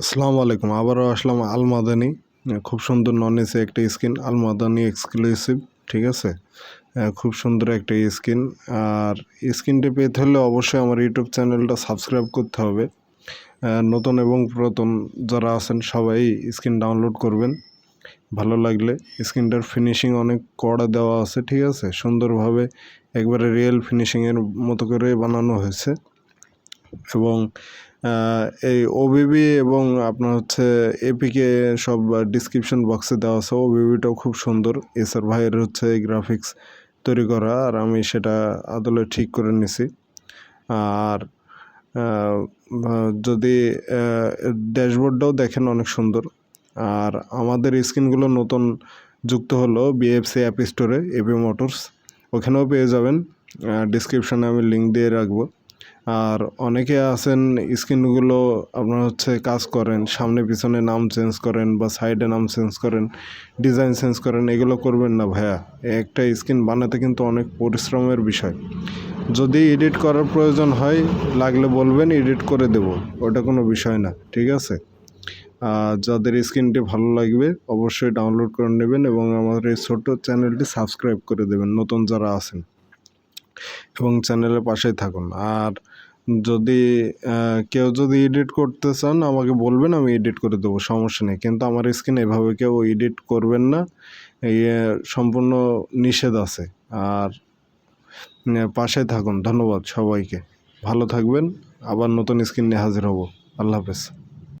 আসসালামু আলাইকুম। আবারও আসলাম আলমাদানি। খুব সুন্দর নন এসি একটা স্কিন আলমাদানি এক্সক্লুসিভ ঠিক আছে? খুব সুন্দর একটা স্কিন আর স্কিনটি পেতে হলে অবশ্যই আমার ইউটিউব চ্যানেলটা সাবস্ক্রাইব করতে হবে। নতুন এবং পুরাতন যারা আছেন, সবাই স্কিন ডাউনলোড করবেন। ভালো লাগলে স্কিনটার ফিনিশিং অনেক কড়া দেওয়া আছে, ঠিক আছে? সুন্দরভাবে একবারে রিয়েল ফিনিশিংয়ের মতো করে বানানো হয়েছে। এবং এই ওবিবি এবং আপনার হচ্ছে এপিকে সব ডিসক্রিপশন বক্সে দেওয়া আছে। ওবিবিটাও খুব সুন্দর। এসআর ভাইয়ের হচ্ছে গ্রাফিক্স তৈরি করা, আর আমি সেটা আদলে ঠিক করে নিছি। আর যদি ড্যাশবোর্ডটাও দেখেন অনেক সুন্দর। আর আমাদের স্ক্রিনগুলো নতুন যুক্ত হলো বিএফসি অ্যাপ স্টোরে এপি মোটরস ওখানেও পেয়ে যাবেন। ডিসক্রিপশনে আমি লিঙ্ক দিয়ে রাখব। আর অনেকে আছেন স্ক্রিনগুলো আপনার হচ্ছে কাজ করেন, সামনে পিছনে নাম চেঞ্জ করেন বা সাইডে নাম চেঞ্জ করেন ডিজাইন চেঞ্জ করেন, এগুলো করবেন না ভাইয়া। একটা স্ক্রিন বানাতে কিন্তু অনেক পরিশ্রমের বিষয়। যদি এডিট করার প্রয়োজন হয়, লাগলে বলবেন এডিট করে দেব, ওটা কোনো বিষয় না, ঠিক আছে? যাদের স্ক্রিনটি ভালো লাগবে, অবশ্যই ডাউনলোড করে নেবেন এবং আমাদের এই ছোট্ট চ্যানেলটি সাবস্ক্রাইব করে দেবেন, নতুন যারা আছেন। এবং চ্যানেলের পাশেই থাকুন। আর যদি কেউ যদি এডিট করতে চান, আমাকে বলবেন, আমি এডিট করে দেবো, সমস্যা নেই। কিন্তু আমার স্ক্রিন এভাবে কেউ এডিট করবেন না সম্পূর্ণ নিষেধ আছে। আর পাশে থাকুন। ধন্যবাদ সবাইকে। ভালো থাকবেন, আবার নতুন স্ক্রিন নিয়ে হাজির হব। আল্লাহ হাফেজ।